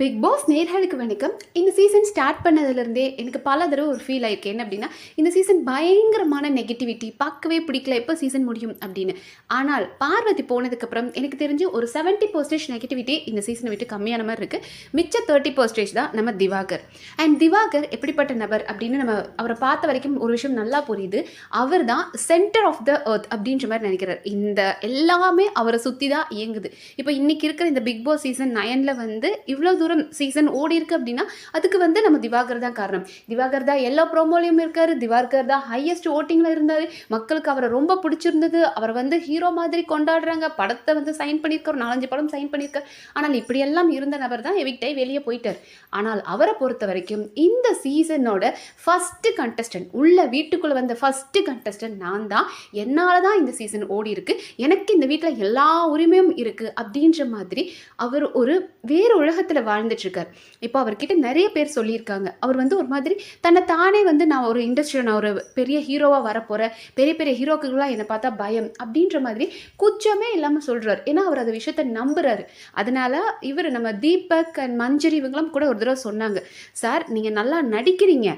Big pass நேர்களுக்கு வணக்கம். இந்த சீசன் ஸ்டார்ட் பண்ணதுலேருந்தே எனக்கு பல தடவை ஒரு ஃபீல் ஆயிருக்கு. என்ன அப்படின்னா இந்த சீசன் பயங்கரமான நெகட்டிவிட்டி பார்க்கவே பிடிக்கல. எப்போ சீசன் முடியும் அப்படின்னு. ஆனால் பார்வதி போனதுக்கப்புறம் எனக்கு தெரிஞ்சு ஒரு 70% பர்சன்டேஜ் நெகட்டிவிட்டி இந்த சீசனை விட்டு கம்மியான மாதிரி இருக்குது மிச்ச தேர்ட்டி பர்சன்டேஜ் தான் நம்ம திவாகர். அண்ட் திவாகர் எப்படிப்பட்ட நபர் அப்படின்னு நம்ம அவரை பார்த்த வரைக்கும் ஒரு விஷயம் நல்லா புரியுது. அவர் தான் சென்டர் ஆஃப் த எர்த் அப்படின்ற மாதிரி நினைக்கிறார். இந்த எல்லாமே அவரை சுற்றி தான் இயங்குது. இப்போ இன்றைக்கி இருக்கிற இந்த பிக் பாஸ் சீசன் நயனில் வந்து இவ்வளோ தூரம் சீசன் ஓடி இருக்கு அப்படின்னா அதுக்கு வந்து நம்ம திவாகர் தான் காரணம். திவாகர் தான் எல்லா ப்ரோமோலையும் இருக்காரு. திவாகர் தான் ஹையஸ்ட் ஓட்டிங்கில் இருந்தார். மக்களுக்கு அவரை ரொம்ப பிடிச்சிருந்தது. அவரை வந்து ஹீரோ மாதிரி கொண்டாடுறாங்க. படத்தை வந்து சைன் பண்ணியிருக்கார் நாலஞ்சு படம் சைன் பண்ணியிருக்கார் ஆனால் இப்படியெல்லாம் இருந்த நபர் தான் எவிக்டாய் வெளியே போயிட்டார். ஆனால் அவரை பொறுத்த வரைக்கும் இந்த சீசனோட ஃபஸ்ட்டு கண்டஸ்டன்ட் உள்ள வீட்டுக்குள்ளே வந்த ஃபஸ்ட்டு கண்டஸ்டன்ட் நான் தான். என்னால் தான் இந்த சீசன் ஓடி இருக்கு. எனக்கு இந்த வீட்டில் எல்லா உரிமையும் இருக்குது அப்படின்ற மாதிரி அவர் ஒரு வேறு உலகத்தில் வா வாழ்ந்துட்டுருக்கார். இப்போ அவர்கிட்ட நிறைய பேர் சொல்லியிருக்காங்க. அவர் வந்து ஒரு மாதிரி தன்னை தானே வந்து நான் ஒரு இண்டஸ்ட்ரியில் நான் ஒரு பெரிய ஹீரோவாக வரப்போகிறேன் பெரிய பெரிய ஹீரோக்குகளாக என்னை பார்த்தா பயம் அப்படின்ற மாதிரி குச்சமே இல்லாமல் சொல்கிறார் ஏன்னா அவர் அந்த விஷயத்தை நம்புகிறாரு அதனால் இவர் நம்ம தீபக் அண்ட் மஞ்சரி இவங்களாம் கூட ஒரு தடவை சொன்னாங்க. சார் நீங்கள் நல்லா நடிக்கிறீங்க.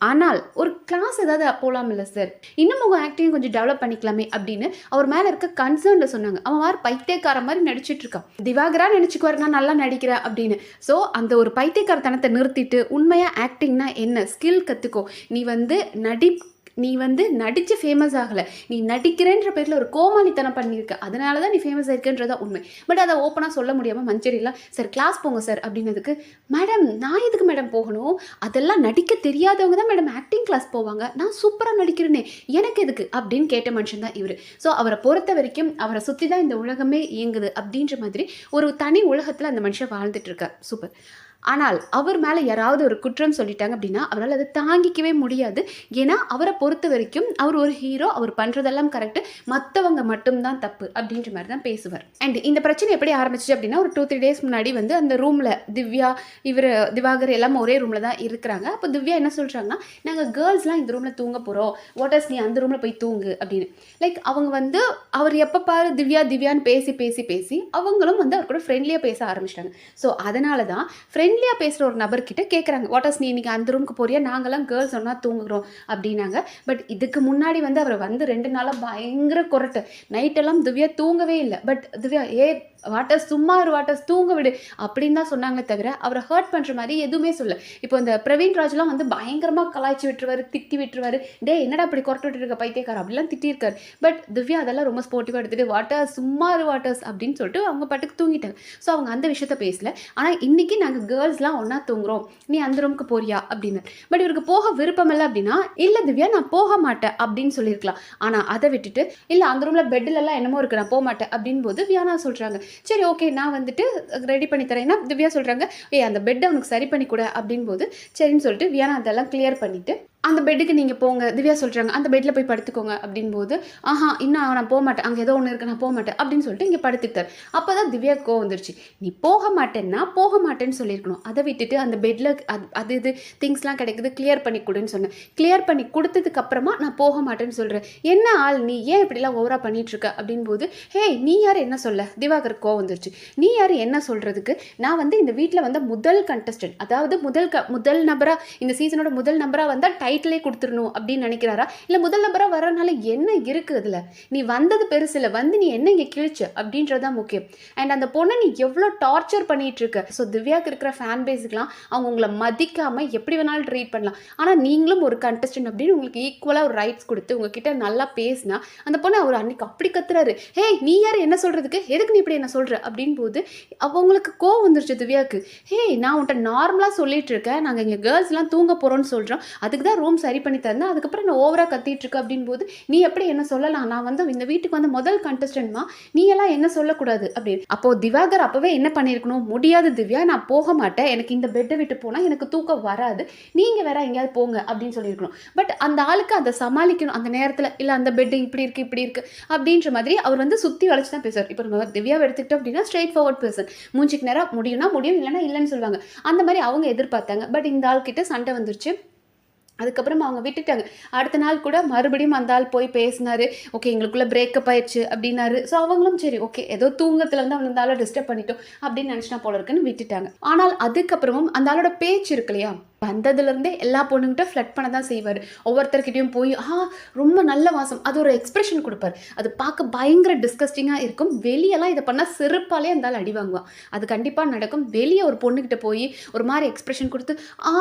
ஆனால் ஒரு கிளாஸ் ஏதாவது போகலாம் இல்லை சார் இன்னும் உங்கள் ஆக்டிங் கொஞ்சம் டெவலப் பண்ணிக்கலாமே அப்படின்னு அவர் மேலே இருக்க கன்சர்னில் சொன்னாங்க. அவன் வார் பைத்தியக்கார மாதிரி நடிச்சிட்டு இருக்கான். திவாகரா நினச்சிக்குவார் நான் நல்லா நடிக்கிறேன் அப்படின்னு. ஸோ அந்த ஒரு பைத்தியக்காரத்தனத்தை நிறுத்திட்டு உண்மையாக ஆக்டிங்னா என்ன? ஸ்கில் கற்றுக்கோ நீ வந்து நடி நீ வந்து நடித்து ஃபேமஸ் ஆகலை. நீ நடிக்கிறேன்ற பேரில் ஒரு கோமாளித்தனம் பண்ணியிருக்க. அதனால தான் நீ ஃபேமஸ் ஆயிருக்கன்றதா உண்மை. பட் அதை ஓப்பனாக சொல்ல முடியாமல் மஞ்சரிலாம் சார் கிளாஸ் போங்க சார் அப்படின்னதுக்கு மேடம் நான் எதுக்கு மேடம் போகணும்? அதெல்லாம் நடிக்க தெரியாதவங்க தான் மேடம் ஆக்டிங் கிளாஸ் போவாங்க. நான் சூப்பராக நடிக்கிறேனே. எனக்கு எதுக்கு? அப்படின்னு கேட்ட மனுஷன் தான் இவர். ஸோ அவரை பொறுத்த வரைக்கும் அவரை சுற்றி தான் இந்த உலகமே இயங்குது அப்படின்ற மாதிரி ஒரு தனி உலகத்தில் அந்த மனுஷன் வாழ்ந்துட்டு இருக்கார். சூப்பர் ஆனால் அவர் மேலே யாராவது ஒரு குற்றம் சொல்லிட்டாங்க அப்படின்னா அவரால் அதை தாங்கிக்கவே முடியாது. ஏன்னா அவரை பொறுத்த வரைக்கும் அவர் ஒரு ஹீரோ அவர் பண்ணுறதெல்லாம் கரெக்டு மற்றவங்க மட்டும்தான் தப்பு அப்படின்ற மாதிரி தான் பேசுவார். அண்ட் இந்த பிரச்சனை எப்படி ஆரம்பிச்சிச்சு அப்படின்னா ஒரு டூ த்ரீ டேஸ் முன்னாடி வந்து அந்த ரூமில் திவ்யா இவர் திவாகர் எல்லாம் ஒரே ரூமில் தான் இருக்கிறாங்க. அப்போ திவ்யா என்ன சொல்கிறாங்கன்னா நாங்கள் கேர்ள்ஸ்லாம் இந்த ரூமில் தூங்க போகிறோம் வாட்டர்ஸ் நீ அந்த ரூமில் போய் தூங்கு அப்படின்னு. லைக் அவங்க வந்து அவர் எப்போ பாரு திவ்யா திவ்யான்னு பேசி பேசி பேசி அவங்களும் வந்து அவர் கூட ஃப்ரெண்ட்லியாக பேச ஆரம்பிச்சிட்டாங்க. ஸோ அதனால தான் ஃப்ரெண்ட்லியாக பேசுகிற ஒரு நபர்கிட்ட கேட்குறாங்க வாட்டர்ஸ் நீ இன்றைக்கி அந்த ரூமுக்கு போறியா? நாங்களாம் கேர்ள்ஸ் ஒன்றா தூங்குறோம். அப்படின்னாங்க. பட் இதுக்கு முன்னாடி வந்து அவர் வந்து ரெண்டு நாளாக பயங்கர குரட்டு. நைட்டெல்லாம் திவ்யா தூங்கவே இல்லை. பட் திவ்யா ஏ வாட்டர்ஸ் சும்மா ஒரு வாட்டர்ஸ் தூங்க விடு அப்படின்னு தான் சொன்னாங்களே தவிர அவரை ஹர்ட் பண்ணுற மாதிரி எதுவுமே சொல்ல இப்போ இந்த பிரவீன் ராஜ்லாம் வந்து பயங்கரமாக கலாய்ச்சி விட்டுருவார் திட்டி விட்டுருவாரு. டே என்னடா அப்படி கொரட்டு விட்டுருக்க இருக்க அப்படிலாம் திட்டியிருக்காரு. பட் திவ்யா அதெல்லாம் ரொம்ப ஸ்போர்ட்டிவாக எடுத்துகிட்டு வாட்டர்ஸ் சும்மா ஒரு வாட்டர்ஸ் அப்படின்னு சொல்லிட்டு அவங்க பாட்டுக்கு தூங்கிட்டாங்க. ஸோ அவங்க அந்த விஷயத்த பேசல. ஆனால் இன்றைக்கி நாங்கள் கேர்ள்ஸ்லாம் ஒன்றா தூங்குறோம். நீ அந்த ரூமுக்கு போறியா? அப்படின்னு. பட் இவருக்கு போக விருப்பம் இல்லை அப்படின்னா இல்லை திவ்யா நான் போக மாட்டேன் அப்படின்னு சொல்லியிருக்கலாம். ஆனால் அதை விட்டுட்டு இல்லை அந்த ரூமில் பெட்டிலலாம் என்னமோ இருக்கு நான் போக மாட்டேன் அப்படின் போது வியானா சொல்கிறாங்க சரி ஓகே நான் வந்துட்டு ரெடி பண்ணி தரேன்னா திவ்யா சொல்கிறாங்க ஏ அந்த பெட்டை அவனுக்கு சரி பண்ணி கொடு அப்படின் போது சரின்னு சொல்லிட்டு வியானா அதெல்லாம் கிளியர் பண்ணிவிட்டு அந்த பெட்டுக்கு நீங்கள் போங்க. திவ்யா சொல்கிறாங்க அந்த பெட்டில் போய் படுத்துக்கோங்க அப்படின்போது ஆஹா இன்னும் நான் போக மாட்டேன். அங்கே ஏதோ ஒன்று இருக்கு நான் போக மாட்டேன். அப்படின்னு சொல்லிட்டு இங்கே படுத்துக்கிட்டார் அப்போ தான் திவ்யா கோவம் வந்துருச்சு. நீ போக மாட்டேன்னா போக மாட்டேன்னு சொல்லியிருக்கணும். அதை விட்டுட்டு அந்த பெட்டில் அது அது இது திங்ஸ்லாம் கிடைக்குது கிளியர் பண்ணி கொடுன்னு சொன்னேன். கிளியர் பண்ணி கொடுத்ததுக்கு அப்புறமா நான் போக மாட்டேன்னு சொல்கிறேன் என்ன ஆள் நீ? ஏன் இப்படிலாம் ஓவராக பண்ணிகிட்ருக்க அப்படின்போது போது ஹே நீ யார்? என்ன சொல்ல? திவாகர் கோவம் வந்துருச்சு. நீ யார்? என்ன சொல்கிறதுக்கு நான் வந்து இந்த வீட்டில் வந்த முதல் கண்டஸ்டன்ட் அதாவது முதல் க முதல் நபராக இந்த சீசனோட முதல் நபராக வந்தால் டைட்டிலே கொடுத்துடணும் அப்படின்னு நினைக்கிறாரா? இல்லை முதல் நபராக வரனால என்ன இருக்குது அதில்? நீ வந்தது பெருசில் வந்து நீ என்ன இங்கே கிழிச்ச? அப்படின்றதான் முக்கியம். அண்ட் அந்த பொண்ணை நீ எவ்வளோ டார்ச்சர் பண்ணிட்டு இருக்க? ஸோ திவ்யாவுக்கு இருக்கிற ஃபேன் பேஸுக்கெலாம் அவங்க உங்களை மதிக்காமல் எப்படி வேணாலும் ட்ரீட் பண்ணலாம். ஆனால் நீங்களும் ஒரு கண்டஸ்டன்ட் அப்படின்னு உங்களுக்கு ஈக்குவலாக ஒரு ரைட்ஸ் கொடுத்து உங்ககிட்ட நல்லா பேசினா அந்த பொண்ணு அவர் அன்னைக்கு அப்படி கத்துறாரு. ஹே நீ யார்? என்ன சொல்கிறதுக்கு எதுக்கு நீ இப்படி என்ன சொல்கிற அப்படின் போது அவங்களுக்கு கோவம் வந்துருச்சு திவ்யாவுக்கு ஹே நான் உன்ட்ட நார்மலாக சொல்லிட்டு இருக்கேன். நாங்கள் இங்கே கேர்ள்ஸ்லாம் தூங்க போகிறோன்னு சொல்கிறோம் அதுக்கு தான் ரூம் சரி பண்ணி தந்தேன் அதுக்கப்புறம் நான் ஓவராக கத்திட்டு அப்படின்போது போது நீ எப்படி என்ன சொல்லலாம்? நான் வந்து இந்த வீட்டுக்கு வந்து முதல் கண்டஸ்டன்ட்மா நீ எல்லாம் என்ன சொல்லக்கூடாது? அப்படின்னு. அப்போ திவாகர் அப்போவே என்ன பண்ணியிருக்கணும்? முடியாது திவ்யா நான் போக மாட்டேன். எனக்கு இந்த பெட்டை விட்டு போனால் எனக்கு தூக்கம் வராது. நீங்கள் வேற எங்கேயாவது போங்க அப்படின்னு சொல்லியிருக்கணும். பட் அந்த ஆளுக்கு அதை சமாளிக்கணும். அந்த நேரத்தில் இல்லை அந்த பெட்டு இப்படி இருக்குது இப்படி இருக்குது அப்படின்ற மாதிரி அவர் வந்து சுற்றி வளைச்சு தான் பேசுவார். இப்போ நம்ம திவ்யாவை எடுத்துக்கிட்டோம் அப்படின்னா ஸ்ட்ரெயிட் ஃபார்வர்ட் பர்சன் மூஞ்சிக்கு நேரம் முடியும்னா முடியும் இல்லைன்னா இல்லைன்னு சொல்லுவாங்க. அந்த மாதிரி அவங்க எதிர்பார்த்தாங்க. பட் இந்த ஆள்கிட்ட சண்டை வந்துருச்சு. அதுக்கப்புறம் அவங்க விட்டுட்டாங்க. அடுத்த நாள் கூட மறுபடியும் அந்த ஆள் போய் பேசினாரு. ஓகே எங்களுக்குள்ள பிரேக்கப் ஆயிடுச்சு அப்படின்னாரு. ஸோ அவங்களும் சரி ஓகே ஏதோ தூங்கத்துல இருந்து அவன் அந்த ஆளை டிஸ்டர்ப் பண்ணிட்டோம் அப்படின்னு நினச்சினா போல இருக்குன்னு விட்டுட்டாங்க. ஆனால் அதுக்கப்புறமும் அந்த ஆளோட பேச்சு இருக்கு இல்லையா? வந்ததுலேருந்தே எல்லா பொண்ணுங்கிட்ட ஃப்ளட் பண்ண தான் செய்வார். ஒவ்வொருத்தர்கிட்டையும் போய் ஆ ரொம்ப நல்ல வாசம். அது ஒரு எக்ஸ்பிரஷன் கொடுப்பார். அது பார்க்க பயங்கர டிஸ்கஸ்டிங்காக இருக்கும். வெளியெல்லாம் இதை பண்ணால் செருப்பாலே இருந்தால் அடி வாங்குவான். அது கண்டிப்பாக நடக்கும். வெளியே ஒரு பொண்ணுக்கிட்ட போய் ஒரு மாதிரி எக்ஸ்பிரஷன் கொடுத்து ஆ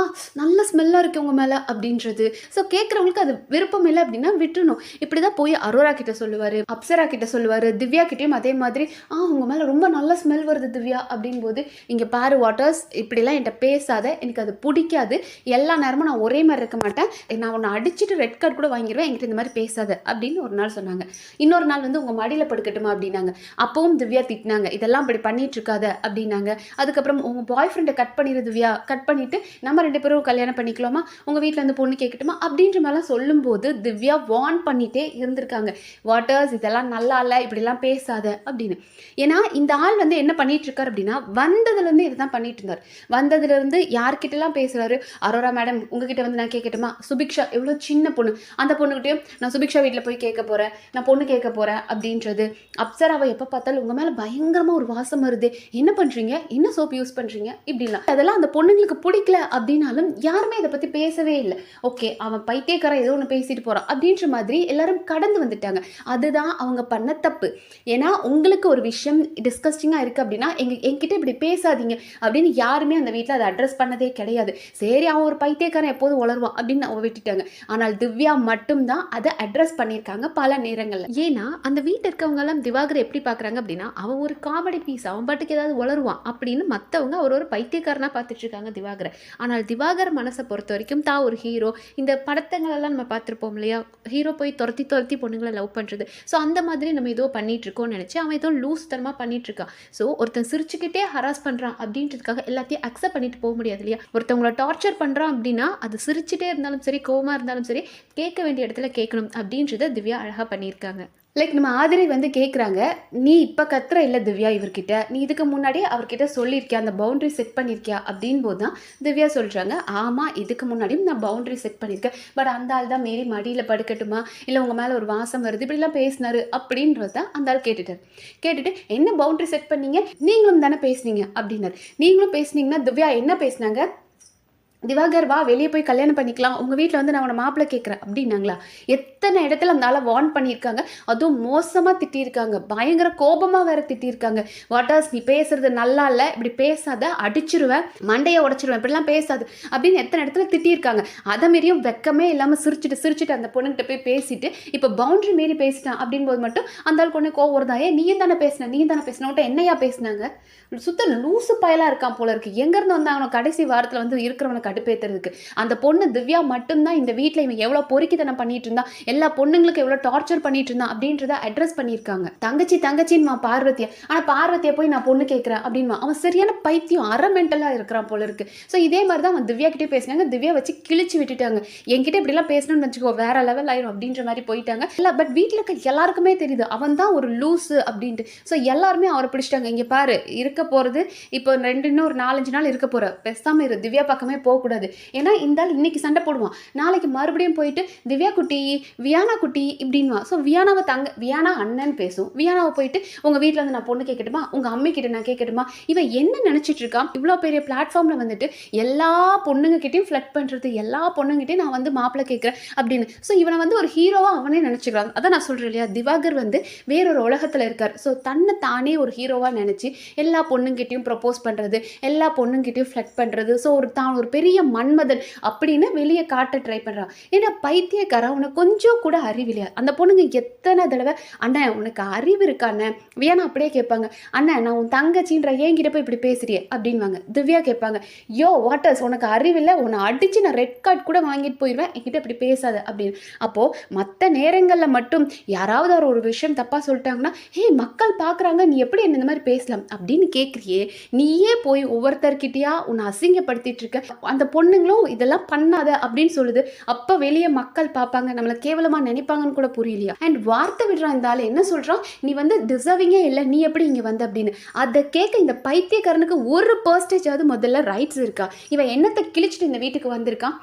நல்ல ஸ்மெல்லாக இருக்கு உங்கள் மேலே அப்படின்றது. ஸோ கேட்குறவங்களுக்கு அது விருப்பம் இல்லை அப்படின்னா விட்டுணும் இப்படி தான் போய் அரோரா கிட்ட சொல்லுவார் அப்சரா கிட்ட சொல்லுவார் திவ்யா கிட்டேயும் அதே மாதிரி ஆ உங்கள் மேலே ரொம்ப நல்ல ஸ்மெல் வருது திவ்யா அப்படின் போது இங்கே பாரு வாட்டர்ஸ் இப்படிலாம் என்கிட்ட பேசாத எனக்கு அது பிடிக்காது. எல்லா நேரமும் நான் ஒரே மாதிரி இருக்க மாட்டேன். நான் உன்னை அடிச்சுட்டு ரெட் கார்டு கூட வாங்கிடுவேன் என்கிட்ட இந்த மாதிரி பேசாது அப்படின்னு ஒரு நாள் சொன்னாங்க. இன்னொரு நாள் வந்து உங்கள் மடியில் படுக்கட்டுமா அப்படின்னாங்க. அப்பவும் திவ்யா திட்டினாங்க. இதெல்லாம் இப்படி பண்ணிட்டு இருக்காத அப்படின்னாங்க. அதுக்கப்புறம் உங்கள் பாய் ஃப்ரெண்டை கட் பண்ணிடு திவ்யா. கட் பண்ணிவிட்டு நம்ம ரெண்டு பேரும் கல்யாணம் பண்ணிக்கலாமா? உங்கள் வீட்டில் வந்து பொண்ணு கேட்கட்டுமா? அப்படின்ற மாதிரிலாம் சொல்லும்போது திவ்யா வார்ன் பண்ணிட்டே இருந்திருக்காங்க. வாட்டர்ஸ் இதெல்லாம் நல்லா இல்லை. இப்படிலாம் பேசாத அப்படின்னு. ஏன்னா இந்த ஆள் வந்து என்ன பண்ணிட்டு அப்படின்னா வந்ததுலேருந்து இதுதான் பண்ணிட்டு இருந்தார். வந்ததுலேருந்து யார்கிட்டலாம் பேசுகிறாரு அரோரா மேடம் உங்ககிட்ட வந்து நான் கேட்கட்டுமா சுபிக்ஷா எவ்வளோ சின்ன பொண்ணு. அந்த பொண்ணுகிட்டயும் நான் சுபிக்ஷா வீட்டில் போய் கேட்க போகிறேன் நான் பொண்ணு கேட்க போகிறேன் அப்படின்றது. அப்சராவை எப்போ பார்த்தாலும் உங்கள் மேலே பயங்கரமாக ஒரு வாசம் வருது. என்ன பண்ணுறீங்க என்ன சோப் யூஸ் பண்ணுறீங்க இப்படிலாம். அதெல்லாம் அந்த பொண்ணுங்களுக்கு பிடிக்கல அப்படின்னாலும் யாருமே இதை பற்றி பேசவே இல்லை. ஓகே அவன் பைத்தியக்காரன் ஏதோ ஒன்று பேசிட்டு போகிறான் அப்படின்ற மாதிரி எல்லாரும் கடந்து வந்துட்டாங்க. அதுதான் அவங்க பண்ண தப்பு. ஏன்னா உங்களுக்கு ஒரு விஷயம் டிஸ்கஸ்டிங்காக இருக்குது அப்படின்னா எங்க என்கிட்ட இப்படி பேசாதீங்க அப்படின்னு யாருமே அந்த வீட்டில் அதை அட்ரஸ் பண்ணதே கிடையாது. சரி சரி அவன் ஒரு பைத்தியக்காரன் எப்போதும் வளருவான் அப்படின்னு அவங்க விட்டுட்டாங்க. ஆனால் திவ்யா மட்டும்தான் அதை அட்ரஸ் பண்ணியிருக்காங்க பல நேரங்களில். ஏன்னா அந்த வீட்டில் இருக்கவங்க எல்லாம் திவாகர் எப்படி பார்க்குறாங்க அப்படின்னா அவன் ஒரு காமெடி பீஸ் அவன் பாட்டுக்கு ஏதாவது வளருவான் அப்படின்னு மற்றவங்க அவர் ஒரு பைத்தியக்காரனாக பார்த்துட்டு இருக்காங்க திவாகரை. ஆனால் திவாகர் மனசை பொறுத்த வரைக்கும் தான் ஒரு ஹீரோ இந்த படத்தங்களெல்லாம் நம்ம பார்த்துருப்போம் இல்லையா? ஹீரோ போய் துரத்தி துரத்தி பொண்ணுங்களை லவ் பண்ணுறது ஸோ அந்த மாதிரி நம்ம ஏதோ பண்ணிட்டு இருக்கோம்னு நினச்சி அவன் ஏதோ லூஸ் தனமாக பண்ணிட்டு இருக்கான் ஸோ ஒருத்தன் சிரிச்சுக்கிட்டே ஹராஸ் பண்ணுறான் அப்படின்றதுக்காக எல்லாத்தையும் அக்செப்ட் பண்ணிட்டு போக முடியாது இல்லையா? ஒருத்தவங்கள டார்ச்சர் பண்ணுறான் அப்படின்னா அது சிரிச்சுட்டே இருந்தாலும் சரி கோவமாக இருந்தாலும் சரி கேட்க வேண்டிய இடத்துல கேட்கணும் அப்படின்றத திவ்யா அழகாக பண்ணியிருக்காங்க. லைக் நம்ம ஆதிரை வந்து கேட்குறாங்க நீ இப்போ கத்துற இல்லை திவ்யா இவர்கிட்ட. நீ இதுக்கு முன்னாடியே அவர்கிட்ட சொல்லியிருக்கியா? அந்த பவுண்ட்ரி செட் பண்ணியிருக்கியா? அப்படின் போது தான் திவ்யா சொல்கிறாங்க ஆமாம் இதுக்கு முன்னாடியும் நான் பவுண்ட்ரி செட் பண்ணியிருக்கேன். பட் அந்த ஆள் தான் மீறி மடியில் படுக்கட்டுமா? இல்லை உங்கள் மேலே ஒரு வாசம் வருது? இப்படிலாம் பேசினாரு. அப்படின்றது தான் அந்த ஆள் கேட்டுட்டார். கேட்டுட்டு என்ன பவுண்ட்ரி செட் பண்ணீங்க? நீங்களும் தானே பேசுனீங்க. அப்படின்னாரு. நீங்களும் பேசுனீங்கன்னா திவ்யா என்ன பேசுனாங்க? திவாகர் வா வெளியே போய் கல்யாணம் பண்ணிக்கலாம். உங்கள் வீட்டில் வந்து நான் உன மாப்பிள்ளை கேட்குறேன் அப்படின்னாங்களா? எத்தனை இடத்துல அந்த ஆளை வார்ன் பண்ணியிருக்காங்க? அதுவும் மோசமாக திட்டியிருக்காங்க. பயங்கர கோபமாக வேற திட்டியிருக்காங்க. வாட்டாஸ் நீ பேசுறது நல்லா இல்லை. இப்படி பேசாத. அடிச்சிருவேன். மண்டையை உடச்சிருவேன். இப்படிலாம் பேசாது. அப்படின்னு எத்தனை இடத்துல திட்டியிருக்காங்க. அதை மீறியும் வெக்கமே இல்லாமல் சிரிச்சிட்டு சிரிச்சிட்டு அந்த பொண்ணுகிட்ட போய் பேசிட்டு இப்போ பவுண்டரி மீறி பேசிட்டான் அப்படின்போது மட்டும் அந்த ஆள் கொண்டு கோவம் வருதா? ஏன் நீயும் தானே பேசின? நீயும் தானே பேசின? உன்ட்ட என்னையா பேசினாங்க? சுத்த லூசு பயலாக இருக்கான் போல இருக்கு. எங்கேருந்து வந்தாங்கன்னு கடைசி வாரத்தில் வந்து இருக்கிறவனை கடுப்பேற்றுறதுக்கு அந்த பொண்ணு திவ்யா மட்டும்தான் இந்த வீட்டில் இவன் எவ்வளோ பொறுக்கித்தனம் பண்ணிட்டு இருந்தா எல்லா பொண்ணுங்களுக்கு எவ்வளோ டார்ச்சர் பண்ணிட்டு இருந்தா அப்படின்றத அட்ரஸ் பண்ணியிருக்காங்க. தங்கச்சி தங்கச்சின்னு பார்வதியை. ஆனால் பார்வதியை போய் நான் பொண்ணு கேட்குறேன் அப்படின்னு அவன் சரியான பைத்தியம் அரை மென்டலாக இருக்கிறான் போல இருக்கு. ஸோ இதே மாதிரி தான் அவன் திவ்யா கிட்டே பேசினாங்க. திவ்யா வச்சு கிழிச்சு விட்டுட்டாங்க. என்கிட்ட இப்படிலாம் பேசணும்னு வச்சுக்கோ வேற லெவல் ஆயிரும் அப்படின்ற மாதிரி போயிட்டாங்க. இல்லை பட் வீட்டில் இருக்க எல்லாருக்குமே தெரியுது. அவன் தான் ஒரு லூஸு அப்படின்ட்டு. ஸோ எல்லாருமே அவரை பிடிச்சிட்டாங்க. இங்கே பாரு இருக்க போகிறது இப்போ ரெண்டு இன்னும் ஒரு நாலஞ்சு நாள் இருக்க போகிற பேசாமல் இரு. திவ்யா பக்கமே போகக்கூடாது. ஏன்னா இந்த ஆள் இன்னைக்கு சண்டை போடுவான். நாளைக்கு மறுபடியும் போயிட்டு திவ்யா குட்டி வியானா குட்டி இப்படின்வான் ஸோ வியானாவை தங்க வியானா அண்ணன் பேசும். வியானாவை போயிட்டு உங்கள் வீட்டில் வந்து நான் பொண்ணு கேட்கட்டுமா? உங்கள் அம்மை கிட்ட நான் கேட்கட்டுமா? இவன் என்ன நினச்சிட்டு இருக்கான்? இவ்வளோ பெரிய பிளாட்ஃபார்மில் வந்துட்டு எல்லா பொண்ணுங்ககிட்டையும் ஃப்ளட் பண்ணுறது எல்லா பொண்ணுங்கிட்டையும் நான் வந்து மாப்பிள்ளை கேட்குறேன் அப்படின்னு. ஸோ இவனை வந்து ஒரு ஹீரோவாக அவனே நினச்சிக்கிறான். அதான் நான் சொல்கிறேன் இல்லையா? திவாகர் வந்து வேறொரு உலகத்தில் இருக்கார். ஸோ தன்னை தானே ஒரு ஹீரோவாக நினச்சி எல்லா பொண்ணுங்கிட்டையும் ப்ரப்போஸ் பண்ணுறது எல்லா பொண்ணுங்கிட்டையும் ஃப்ளட் பண்ணுறது ஸோ ஒரு தான் ஒரு பெரிய மன்மதன் அப்படின்னு வெளியே காட்ட ட்ரை பண்ணுறான் ஏன்னா பைத்தியக்காரன் உனக்கு கொஞ்சம் கூட அறிவில்லையா அந்த பொண்ணுங்க எத்தனை தடவை அண்ணன் உனக்கு அறிவு இருக்கா அண்ணன் வியானா அப்படியே கேட்பாங்க. அண்ணன் நான் உன் தங்கச்சின்ற ஏங்கிட்ட போய் இப்படி பேசுறியே? அப்படின்வாங்க திவ்யா கேட்பாங்க. யோ வாட்டர்ஸ் உனக்கு அறிவில்லை உன்னை அடித்து நான் ரெட் கார்டு கூட வாங்கிட்டு போயிடுவேன் என்கிட்ட இப்படி பேசாத. அப்படின்னு. அப்போது மற்ற நேரங்களில் மட்டும் யாராவது அவர் ஒரு விஷயம் தப்பாக சொல்லிட்டாங்கன்னா ஹே மக்கள் பார்க்குறாங்க நீ எப்படி என்ன இந்த மாதிரி பேசலாம்? அப்படின்னு கேட்குறியே நீயே போய் ஒவ்வொருத்தர்கிட்டயா உன்னை அசிங்கப்படுத்திட்டு இருக்க. அந்த பொண்ணுங்களும் இதெல்லாம் பண்ணாத அப்படின்னு சொல்லுது. அப்போ வெளியே மக்கள் பார்ப்பாங்க நம்மளை கேவலமாக நினைப்பாங்கன்னு கூட புரியலையா? அண்ட் வார்த்தை விடுறான் இந்த ஆள் என்ன சொல்கிறான் நீ வந்து டிசர்விங்கே இல்லை நீ எப்படி இங்கே வந்த அப்படின்னு. அதை கேட்க இந்த பைத்தியக்காரனுக்கு ஒரு பர்சன்டேஜாவது முதல்ல ரைட்ஸ் இருக்கா? இவன் என்னத்தை கிழிச்சிட்டு இந்த வீட்டுக்கு வந்திருக்கான்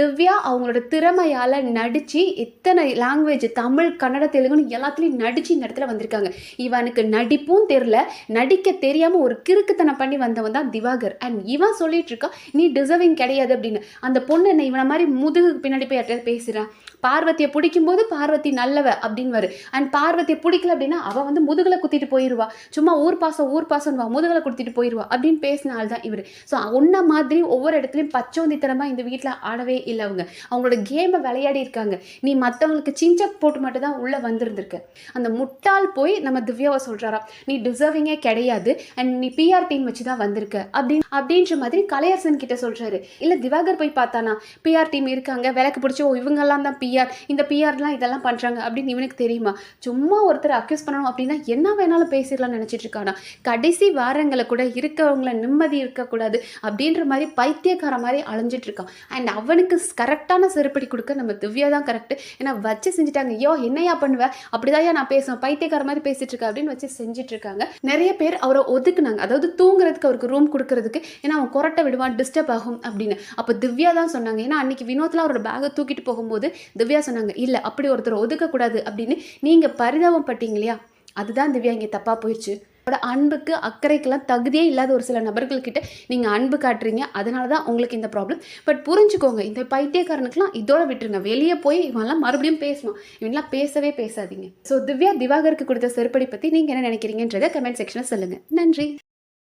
திவ்யா அவங்களோட திறமையால் நடித்து இத்தனை லாங்குவேஜ் தமிழ் கன்னட தெலுங்குன்னு எல்லாத்துலேயும் நடித்து இந்த இடத்துல வந்திருக்காங்க. இவனுக்கு நடிப்பும் தெரில நடிக்க தெரியாமல் ஒரு கிறுக்குத்தனம் பண்ணி வந்தவன் தான் திவாகர். அண்ட் இவன் சொல்லிட்டு இருக்கான் நீ டிசர்விங் கிடையாது அப்படின்னு. அந்த பொண்ணு என்ன இவனை மாதிரி முதுகுக்கு பின்னாடி போய் யார்கிட்டயாவது பேசுகிறான் பார்வதியை பிடிக்கும்போது பார்வதி நல்லவ அப்படின்வாரு அண்ட் பார்வதியை பிடிக்கல அப்படின்னா அவள் வந்து முதுகில் குத்திட்டு போயிடுவா சும்மா ஊர் பாசம் ஊர் பாசம்வா முதுகில் குத்திட்டு போயிடுவா அப்படின்னு பேசினால் தான் இவர். ஸோ ஒன்றை மாதிரி ஒவ்வொரு இடத்துலையும் பச்சோந்தித்தனமாக இந்த வீட்டில் ஆடவே இல்லை அவங்க. அவங்களோட கேமை விளையாடி இருக்காங்க. நீ மற்றவங்களுக்கு சிஞ்சக் போட்டு மட்டும் தான் உள்ளே வந்திருந்திருக்க. அந்த முட்டாள் போய் நம்ம திவ்யாவை சொல்கிறாரா நீ டிசர்விங்கே கிடையாது. அண்ட் நீ பிஆர் டீம் வச்சு தான் வந்திருக்க. அப்படின்னு அப்படின்ற மாதிரி கலையரசன் கிட்ட சொல்கிறாரு இல்லை திவாகர் போய் பார்த்தானா? பிஆர் டீம் இருக்காங்க விளக்கு பிடிச்சி ஓ இவங்கெல்லாம் தான் பிஆர் இந்த பிஆர்லாம் இதெல்லாம் பண்ணுறாங்க அப்படின்னு இவனுக்கு தெரியுமா? சும்மா ஒருத்தர் அக்யூஸ் பண்ணணும் அப்படின்னா என்ன வேணாலும் பேசிடலாம்னு நினச்சிட்டு இருக்கானா? கடைசி வாரங்களை கூட இருக்கவங்கள நிம்மதி இருக்கக்கூடாது அப்படின்ற மாதிரி பைத்தியக்கார மாதிரி அலைஞ்சிட்டு இருக்கான். அண்ட் அவனுக்கு கரெக்டான செருப்படி கொடுக்க நம்ம திவ்யா தான் கரெக்ட் ஏன்னா வச்சு செஞ்சுட்டாங்க. ஐயோ என்னையா பண்ணுவ? அப்படிதான் நான் பேசுவேன். பைத்தியக்கார மாதிரி பேசிட்டு இருக்க அப்படின்னு வச்சு செஞ்சுட்டு இருக்காங்க. நிறைய பேர் அவரை ஒதுக்குனாங்க. அதாவது தூங்குறதுக்கு அவருக்கு ரூம் கொடுக்கறதுக்கு. ஏன்னா அவன் கொரட்டை விடுவான் டிஸ்டர்ப் ஆகும் அப்படின்னு. அப்போ திவ்யா தான் சொன்னாங்க. ஏன்னா அன்னைக்கு வினோத்லாம் அவரோட பேக்கை தூக்கிட்டு போகும்போது திவ்யா சொன்னாங்க இல்லை அப்படி ஒருத்தர் ஒதுக்கக்கூடாது அப்படின்னு. நீங்கள் பரிதாபம் பட்டீங்க இல்லையா? அதுதான் திவ்யா இங்கே தப்பாக போயிடுச்சு அவரோட அன்புக்கு அக்கறைக்கெல்லாம் தகுதியே இல்லாத ஒரு சில நபர்கள்கிட்ட நீங்கள் அன்பு காட்டுறீங்க. அதனால தான் உங்களுக்கு இந்த ப்ராப்ளம் பட் புரிஞ்சுக்கோங்க இந்த பைத்தியக்காரனுக்குலாம் இதோட விட்டுருங்க. வெளியே போய் இவன்லாம் மறுபடியும் பேசணும். இவன்லாம் பேசவே பேசாதீங்க. ஸோ திவ்யா திவாகருக்கு கொடுத்த செருப்படி பற்றி நீங்கள் என்ன நினைக்கிறீங்கன்றதை கமெண்ட் செக்ஷனில் சொல்லுங்கள் நன்றி.